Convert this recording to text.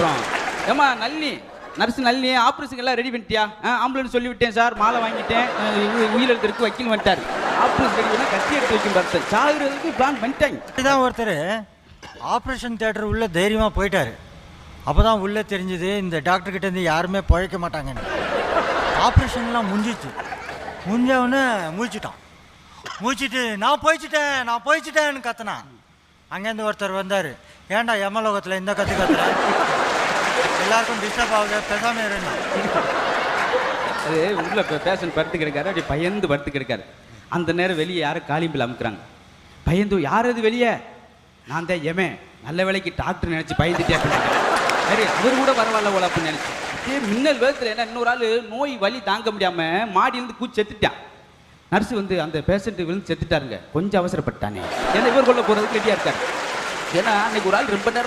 அப்புறம் ஏமா நல்லி நர்ஸ் நல்லி ஆப்ரேஷன் எல்லாம் ரெடி பண்ணிட்டியா? ஆம்புலன்ஸ் சொல்லிவிட்டேன் சார் மாலை வாங்கிட்டேன். அஹ் உ- வக்கீல் வந்துட்டார். ஆப்ரேஷன் ரெடி பண்ணால் கத்தி எடுத்து வைக்கும் பார்த்தேன் சாகுறதுக்கு பிளான் பண்ணிட்டாங்க இதுதான் ஒருத்தர் ஆப்ரேஷன் தேட்டர் உள்ளே தைரியமாக போயிட்டார். அப்போ தான் உள்ளே தெரிஞ்சுது இந்த டாக்டர் இருந்து யாருமே பழைக்க மாட்டாங்கன்னு. ஆப்ரேஷன்லாம் முடிஞ்சிச்சு. முடிஞ்சவொடனே முடிச்சிட்டான் முடிச்சிட்டு நான் போயிச்சிட்டேன் நான் போயிச்சிட்டேன்னு கத்துனான். அங்கேருந்து ஒருத்தர் வந்தார். ஏன்டா யமலோகத்தில் இந்த கத்து கத்துற? எல்லாருக்கும் டிஸ்டர்ப் ஆகுது பேசாமல் இருந்தா அது உள்ள பேஷண்ட் படுத்து கிடக்காரு அப்படி பயந்து படுத்து கிடக்காரு அந்த நேரம் வெளியே யாரும் காலிம்பில் அமுக்குறாங்க. பயந்து யார் அது வெளியே? நான் தான் எமே நல்ல வேலைக்கு டாக்டர் நினச்சி பயந்துட்டே சரி அவர் கூட பரவாயில்ல போல அப்படின்னு நினச்சி. மின்னல் வேகத்தில் என்ன இன்னொரு ஆள் நோய் வலி தாங்க முடியாமல் மாடியிலிருந்து கூச்சி செத்துட்டான். நர்ஸ் வந்து அந்த பேஷண்ட் விழுந்து செத்துட்டாருங்க. கொஞ்சம் அவசரப்பட்டானே. ஏன்னா இவர் கொள்ள போறதுக்கு ரெடியா இருக்காரு. ஏன்னா அன்னைக்கு ஒரு ஆள் ரொம்ப நேரம்